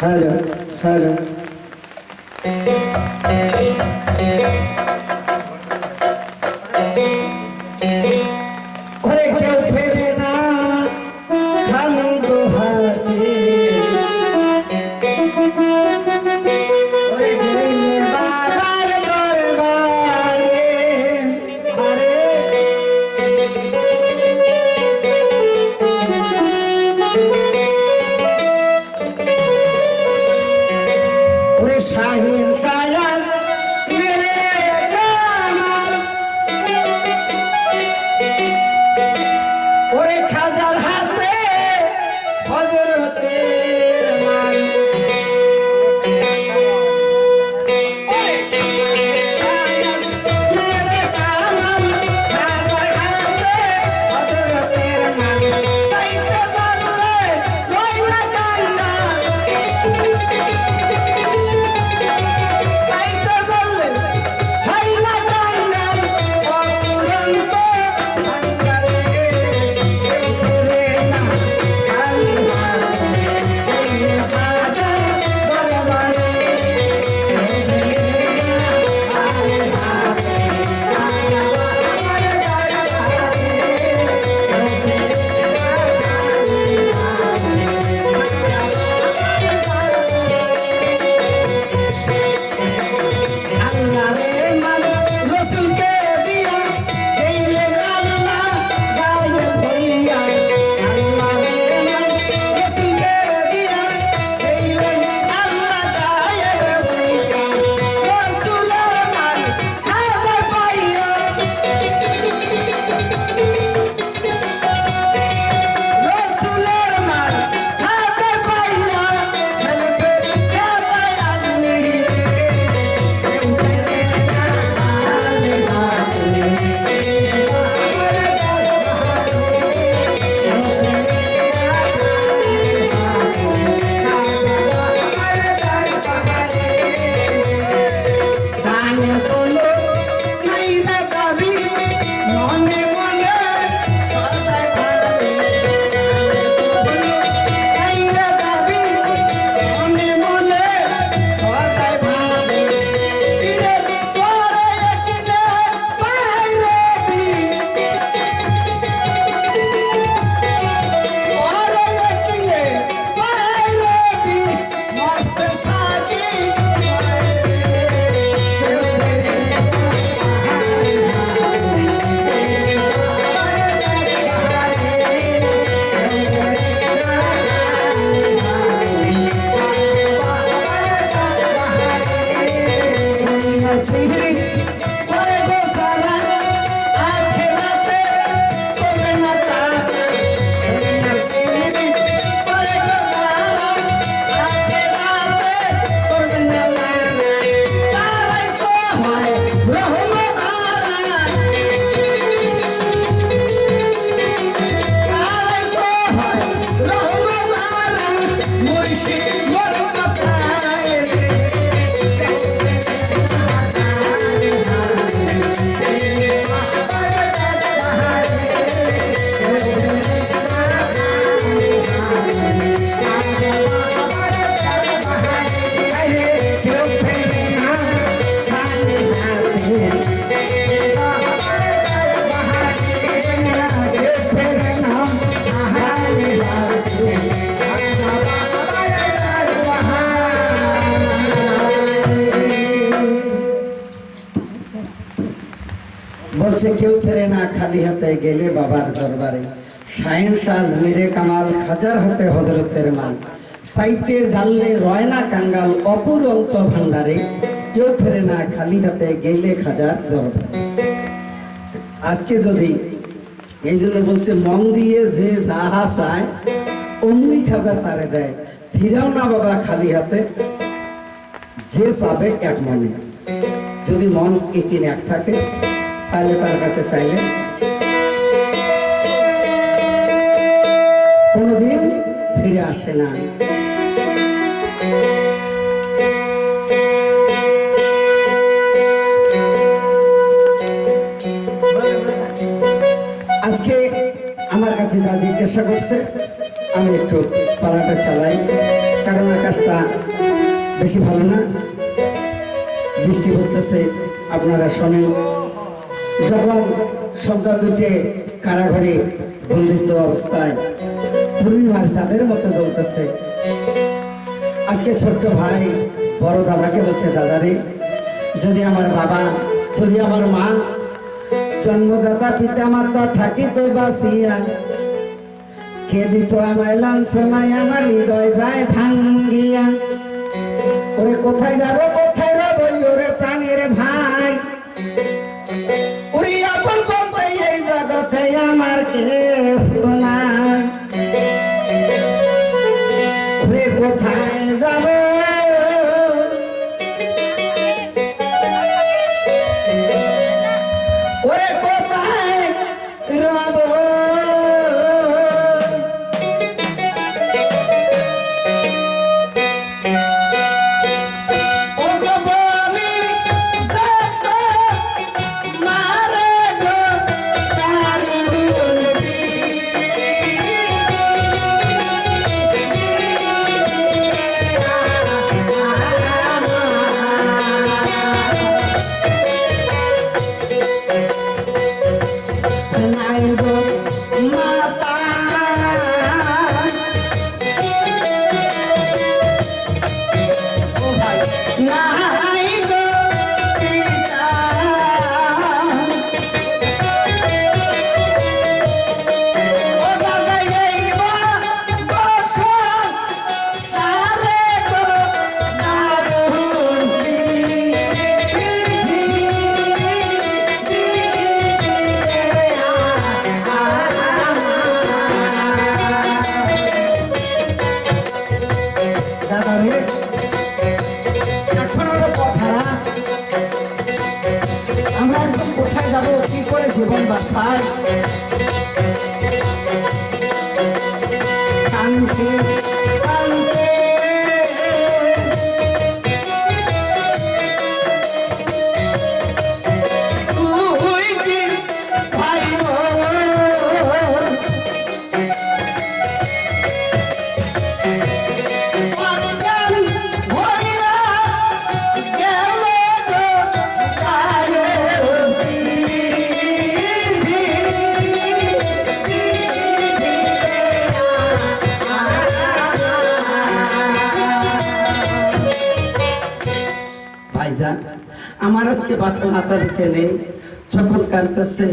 Hello hello. পরে বলছে, কেউ ফেরে না খালি হাতে গেলে বাবার দরবারে। শাহিন সাজ মেরে কামাল, খাজার হাতে হজরতের মাল। সাইতে জানলে রয় না কাঙ্গাল অপুরন্ত ভান্ডারে কেউ ফেরে না খালি হাতে গেলে খাজার দরবারে। আজকে যদি এই জন্য বলছে, মন দিয়ে যে যাহা চায়, অমনি খাজা তারে দেয়। ফিরাও না বাবা খালি হাতে, যে চাবে এক মনে। যদি মন একিন এক থাকে তাহলে তার কাছে চাইলে। কোনোদিন ফিরে আসে না। আজকে আমার কাছে যা জিজ্ঞাসা করছে, আমি একটু পাড়াটা চালাই। কারণ আকাশটা বেশি ভালো না। বৃষ্টি পড়তেছে, আপনারা শোনেন। যখন সন্ধ্যা দুটে কারাঘরে বন্দিত্ব অবস্থায় পূর্ণিমার চাঁদের মতো জ্বলতেছে, আজকে ছোট্ট ভাই বড় দাদাকে বলছে, দাদারে, যদি আমার বাবা, যদি আমার মা জন্মদাতা পিতা মাতা থাকিত বাসিয়া কে দিত আমায় লাঞ্ছনায় আমার হৃদয় যায় ভাঙ্গিয়া, ওরে কোথায় যাব আমার নাই করে জীবন বাঁচাই আমার আজকে বাচ্চা মাথা দিতে নেই। যখন কাঁদতেছে,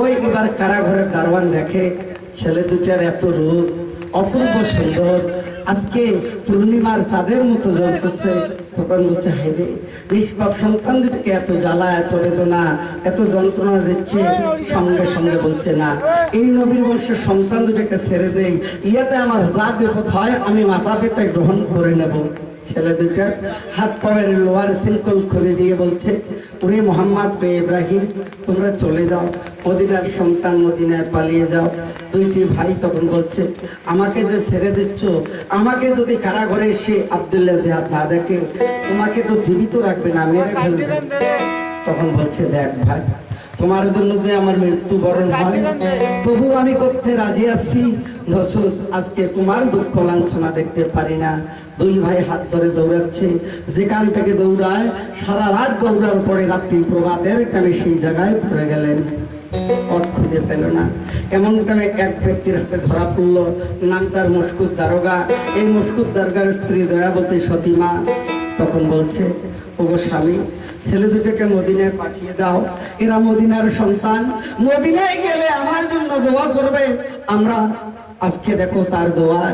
ওই এবার কারাঘরের দারোয়ান দেখে, ছেলে দুটার এত রূপ অপূর্ব সুন্দর। আজকে পূর্ণিমার চাঁদের মতো জ্বলতেছে। তখন বলছে হাইরে নিষ্পাপ সন্তান দুটিকে এত জ্বালা, এত বেদনা, এত যন্ত্রণা দিচ্ছে। সঙ্গে সঙ্গে বলছে, না, এই নবীর বংশের সন্তান দুটিকে ছেড়ে দেই। ইয়াতে আমার যা বিপদ হয়, আমি মাথা পেতে গ্রহণ করে নেব। ছেলে দুটার হাত পায়ের লোয়ার সিঙ্কল করে দিয়ে বলছে, ওরে মোহাম্মদ রে ইব্রাহিম, তোমরা চলে যাও, মদিনার সন্তান মদিনায় পালিয়ে যাও। দুইটি ভাই তখন বলছে, আমাকে যে ছেড়ে দিচ্ছ, আমাকে যদি কারাঘরে এসে আবদুল্লাহ জিহাদ না দেখে, তোমাকে তো জীবিত রাখবে না, মেরে ফেলবে। তখন বলছে, দেখ ভাই, তোমার জন্য যে আমার মৃত্যু বরণ হয় তবু আমি করতে রাজি আছি নচুত আজকে তোমার দুঃখ লাঞ্ছনা দেখতে পারি না। দুই ভাই হাত ধরে দৌড়াচ্ছে। যেখান থেকে দৌড়ায়, সারা রাত দৌড়ার পরে রাত্রি প্রভাতের টানে সেই জায়গায় পড়ে গেলেন। পথ খুঁজে পেল না। এমন টাইমে এক ব্যক্তির হাতে ধরা পড়ল। নাম তার মুস্কুত দারোগা। এই মুস্কুত দারোগার স্ত্রী দয়াবতী সতীমা। তখন বলছে, ওগো স্বামী, ছেলে দুটোকে মদিনায় পাঠিয়ে দাও। এরা মদিনার সন্তান। মদিনায় গেলে আমার জন্য দোয়া করবে। আমরা আজকে দেখো তার দোয়া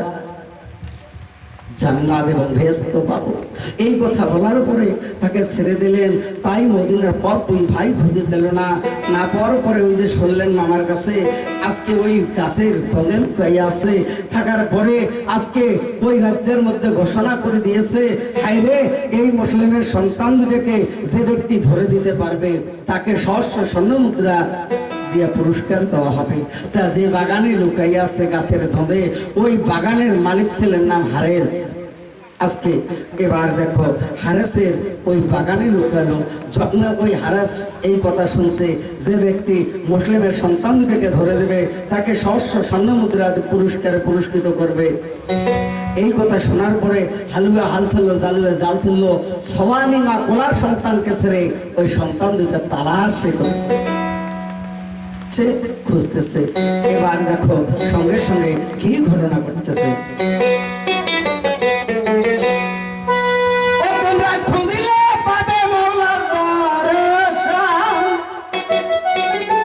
জান্নাত এবং ভেস্ত পাবো। এই কথা বলার পরে তাকে ছেড়ে দিলেন। তাই মদিনার পথ দুই ভাই খুঁজে পেল না। না পাওয়ার পরে ওই যে শুনলেন মামার কাছে, আজকে ওই গাছের তলে লুকাই আছে। থাকার পরে আজকে ওই রাজ্যের মধ্যে ঘোষণা করে দিয়েছে হাইরে এই মুসলিমের সন্তান দুটোকে যে ব্যক্তি ধরে দিতে পারবে, তাকে সহস্র স্বর্ণ মুদ্রা দিয়া পুরস্কার দেওয়া হবে। তা যে বাগানে লুকাইয়া আছে গাছের ধঁদে ওই বাগানের মালিক ছিলেন নাম হারেস। আজকে এবার দেখো, হারাসের ওই বাগানে লুকানো যখন ওই হারাস এই কথা শুনছে, যে ব্যক্তি মুসলিমের সন্তান দুটোকে ধরে দেবে, তাকে সহস্র স্বর্ণ মুদ্রা পুরস্কারে পুরস্কৃত করবে। এই কথা শোনার পরে হালুয়া হাল ছিল, জালুয়া জাল ছিল সবানি মা কোলার সন্তানকে ছেড়ে ওই সন্তান দুটা সে করছে সে খুঁজতেছে। এবার দেখো সঙ্গে সঙ্গে কি ঘটনা ঘটতেছে।